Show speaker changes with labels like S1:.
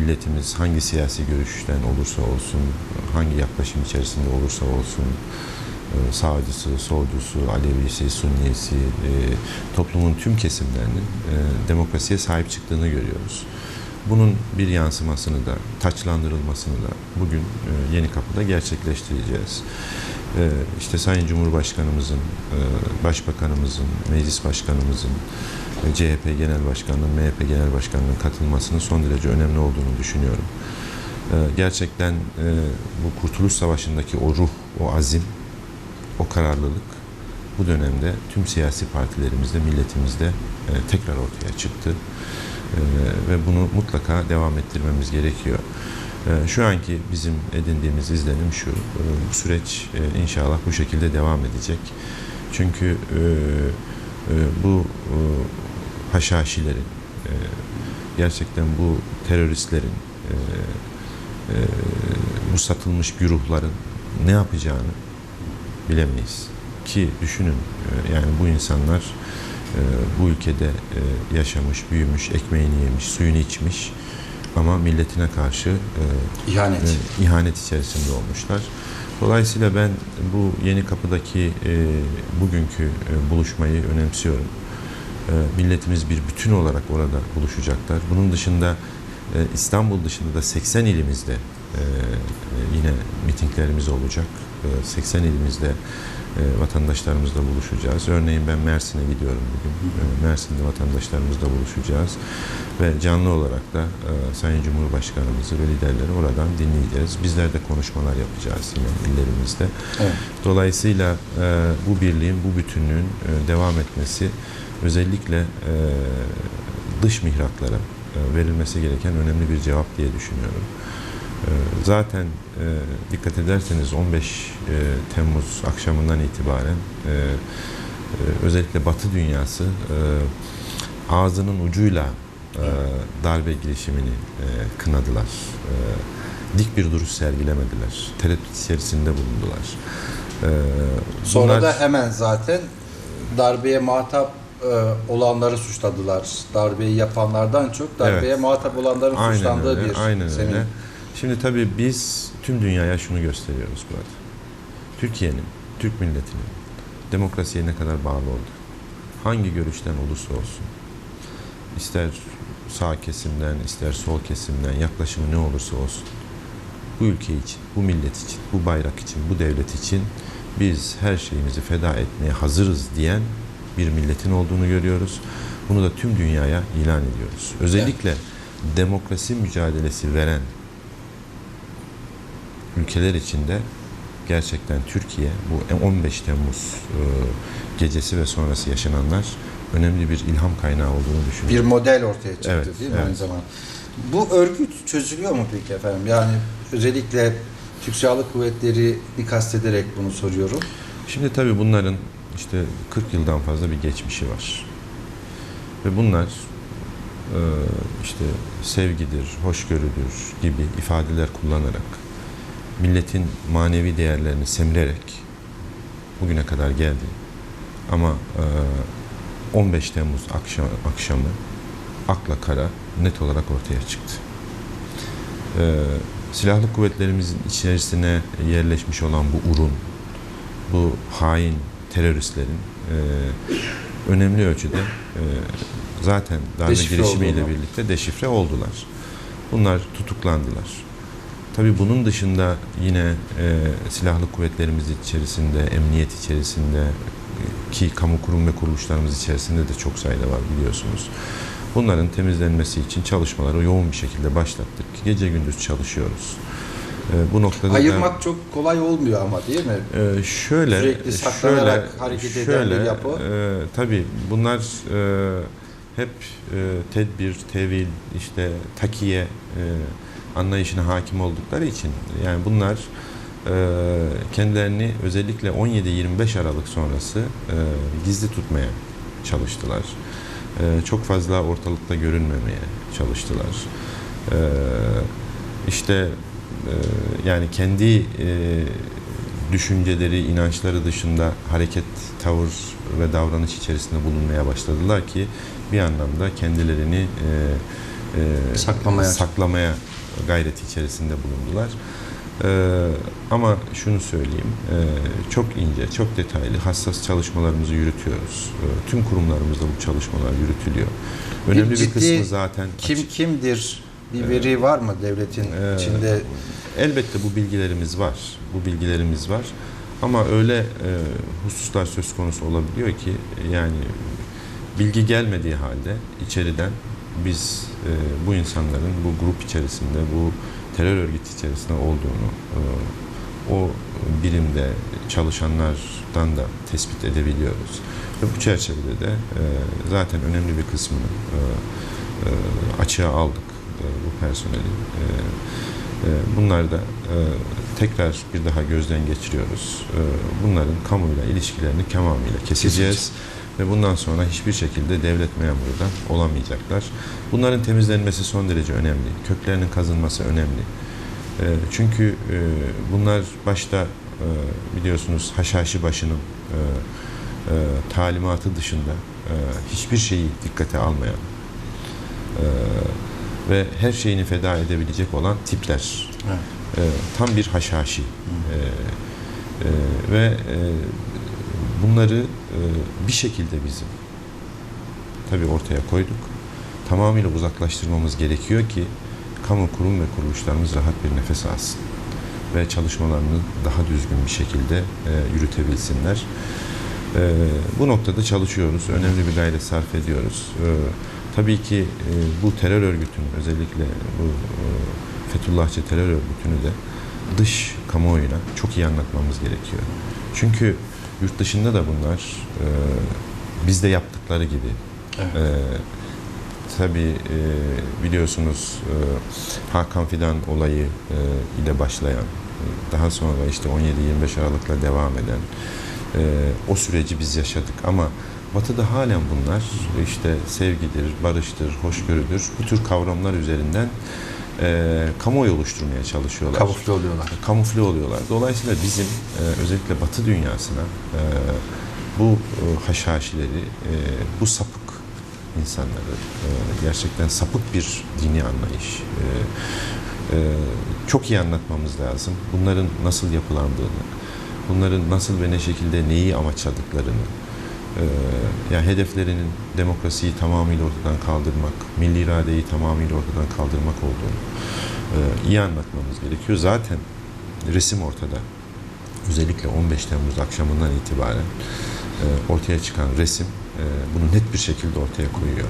S1: milletimiz hangi siyasi görüşten olursa olsun, hangi yaklaşım içerisinde olursa olsun, e, sağcısı, solcusu, Alevisi, Sunnisi, e, toplumun tüm kesimlerinin e, demokrasiye sahip çıktığını görüyoruz. Bunun bir yansımasını da, taçlandırılmasını da bugün e, Yeni Kapı'da gerçekleştireceğiz. E, işte Sayın Cumhurbaşkanımızın, e, Başbakanımızın, Meclis Başkanımızın, e, CHP Genel Başkanı'nın, MHP Genel Başkanı'nın katılmasının son derece önemli olduğunu düşünüyorum. Gerçekten bu Kurtuluş Savaşı'ndaki o ruh, o azim, o kararlılık bu dönemde tüm siyasi partilerimizde, milletimizde tekrar ortaya çıktı. E, ve bunu mutlaka devam ettirmemiz gerekiyor. E, şu anki bizim edindiğimiz izlenim şu, e, bu süreç e, inşallah bu şekilde devam edecek. Çünkü e, e, bu haşhaşilerin, gerçekten bu teröristlerin, bu satılmış güruhların ne yapacağını bilemeyiz. Ki düşünün yani bu insanlar bu ülkede e, yaşamış, büyümüş, ekmeğini yemiş, suyunu içmiş ama milletine karşı e,
S2: İhanet.
S1: e, ihanet içerisinde olmuşlar. Dolayısıyla ben bu yeni kapıdaki bugünkü buluşmayı önemsiyorum. Milletimiz bir bütün olarak orada buluşacaklar. Bunun dışında İstanbul dışında da 80 ilimizde yine mitinglerimiz olacak. E, 80 ilimizde e, vatandaşlarımızla buluşacağız. Örneğin ben Mersin'e gidiyorum bugün. E, Mersin'de vatandaşlarımızla buluşacağız. Ve canlı olarak da e, Sayın Cumhurbaşkanımızı ve liderleri oradan dinleyeceğiz. Bizler de konuşmalar yapacağız yine illerimizde.
S2: Evet.
S1: Dolayısıyla e, bu birliğin, bu bütünlüğün e, devam etmesi özellikle e, dış mihraklara verilmesi gereken önemli bir cevap diye düşünüyorum. E, zaten e, dikkat ederseniz 15 e, Temmuz akşamından itibaren e, e, özellikle Batı dünyası e, ağzının ucuyla e, darbe girişimini e, kınadılar. E, dik bir duruş sergilemediler. Tereddüt içerisinde bulundular. E,
S2: Sonra
S1: bunlar-
S2: da hemen zaten darbeye muhatap e, olanları suçladılar. Darbeyi yapanlardan çok darbeye
S1: Evet.
S2: muhatap olanların
S1: Aynen
S2: suçlandığı
S1: öyle,
S2: bir
S1: aynen
S2: zemin.
S1: öyle. Şimdi tabii biz tüm dünyaya şunu gösteriyoruz burada. Türkiye'nin, Türk milletinin demokrasiye ne kadar bağlı oldu. Hangi görüşten olursa olsun. ister sağ kesimden, ister sol kesimden yaklaşımı ne olursa olsun. Bu ülke için, bu millet için, bu bayrak için, bu devlet için biz her şeyimizi feda etmeye hazırız diyen bir milletin olduğunu görüyoruz. Bunu da tüm dünyaya ilan ediyoruz. Özellikle demokrasi mücadelesi veren ülkeler içinde gerçekten Türkiye bu 15 Temmuz e, gecesi ve sonrası yaşananlar önemli bir ilham kaynağı olduğunu
S2: Bir
S1: düşünüyorum.
S2: model ortaya çıktı
S1: Evet,
S2: değil mi
S1: evet.
S2: aynı zamanda? Bu örgüt çözülüyor mu peki efendim? Yani özellikle Türk Silahlı Kuvvetleri'ni kastederek bunu soruyorum.
S1: Şimdi tabii bunların işte 40 yıldan fazla bir geçmişi var. Ve bunlar e, işte sevgidir, hoşgörüdür gibi ifadeler kullanarak milletin manevi değerlerini semirerek bugüne kadar geldi. Ama e, 15 Temmuz akşam, akşamı akla kara net olarak ortaya çıktı. E, silahlı kuvvetlerimizin içerisine yerleşmiş olan bu urun, bu hain teröristlerin e, önemli ölçüde e, zaten darbe girişimiyle
S2: oldular.
S1: birlikte deşifre oldular. Bunlar tutuklandılar. Tabii bunun dışında yine e, silahlı kuvvetlerimiz içerisinde, emniyet içerisinde e, ki kamu kurum ve kuruluşlarımız içerisinde de çok sayıda var biliyorsunuz. Bunların temizlenmesi için çalışmaları yoğun bir şekilde başlattık. Gece gündüz çalışıyoruz. E, bu noktada da-
S2: Ayırmak çok kolay olmuyor ama değil mi?
S1: ee, şöyle,
S2: Sürekli saklanarak hareket eden bir yapı.
S1: E, tabii bunlar e, hep e, tedbir, tevil, işte takiye e, anlayışına hakim oldukları için yani bunlar e, kendilerini özellikle 17-25 Aralık sonrası e, gizli tutmaya çalıştılar. E, çok fazla ortalıkta görünmemeye çalıştılar. İşte yani kendi düşünceleri, inançları dışında hareket, tavır ve davranış içerisinde bulunmaya başladılar ki bir anlamda kendilerini e, e,
S2: Saklamaya.
S1: saklamaya gayreti içerisinde bulundular. E, ama şunu söyleyeyim, e, çok ince, çok detaylı, hassas çalışmalarımızı yürütüyoruz. E, tüm kurumlarımızda bu çalışmalar yürütülüyor. Önemli bir,
S2: ciddi
S1: kısmı zaten
S2: Kim
S1: açık.
S2: kimdir? Bir veri var mı devletin
S1: Ee,
S2: içinde?
S1: Elbette bu bilgilerimiz var. Bu bilgilerimiz var. Ama öyle e, hususlar söz konusu olabiliyor ki yani bilgi gelmediği halde içeriden biz e, bu insanların bu grup içerisinde, bu terör örgütü içerisinde olduğunu e, o birimde çalışanlardan da tespit edebiliyoruz. Ve bu çerçevede de e, zaten önemli bir kısmını e, e, açığa aldık e, bu personelin. E, e, da e, tekrar bir daha gözden geçiriyoruz. E, Bunların kamuyla ilişkilerini tamamıyla keseceğiz ve bundan sonra hiçbir şekilde devlet memuru da olamayacaklar. Bunların temizlenmesi son derece önemli. Köklerinin kazınması önemli. E, Çünkü e, bunlar başta e, biliyorsunuz Haşhaşi başının e, talimatı dışında hiçbir şeyi dikkate almayan ve her şeyini feda edebilecek olan tipler.
S2: Evet.
S1: Tam bir haşhaşi. E, ve bunları bir şekilde bizim tabii ortaya koyduk. Tamamıyla uzaklaştırmamız gerekiyor ki kamu kurum ve kuruluşlarımız rahat bir nefes alsın ve çalışmalarını daha düzgün bir şekilde e, yürütebilsinler. E, bu noktada çalışıyoruz. Önemli bir gayret sarf ediyoruz. E, tabii ki e, bu terör örgütünün özellikle bu e, Fethullahçı terör örgütünü de dış kamuoyuna çok iyi anlatmamız gerekiyor. Çünkü yurt dışında da bunlar e, bizde yaptıkları gibi.
S2: Evet.
S1: e, tabii e, biliyorsunuz e, Hakan Fidan olayı e, ile başlayan daha sonra işte 17-25 Aralık'la devam eden e, o süreci biz yaşadık. Ama Batı'da halen bunlar işte sevgidir, barıştır, hoşgörüdür. Bu tür kavramlar üzerinden e, kamuoyu oluşturmaya çalışıyorlar
S2: Kamufle oluyorlar.
S1: kamufle oluyorlar. Dolayısıyla bizim e, özellikle Batı dünyasına e, bu e, haşhaşileri, e, bu sapık insanları, e, gerçekten sapık bir dini anlayış e, e, çok iyi anlatmamız lazım. Bunların nasıl yapılandığını, bunların nasıl ve ne şekilde neyi amaçladıklarını, e, yani hedeflerinin demokrasiyi tamamıyla ortadan kaldırmak, milli iradeyi tamamıyla ortadan kaldırmak olduğunu e, iyi anlatmamız gerekiyor. Zaten resim ortada. Özellikle 15 Temmuz akşamından itibaren e, ortaya çıkan resim e, bunu net bir şekilde ortaya koyuyor.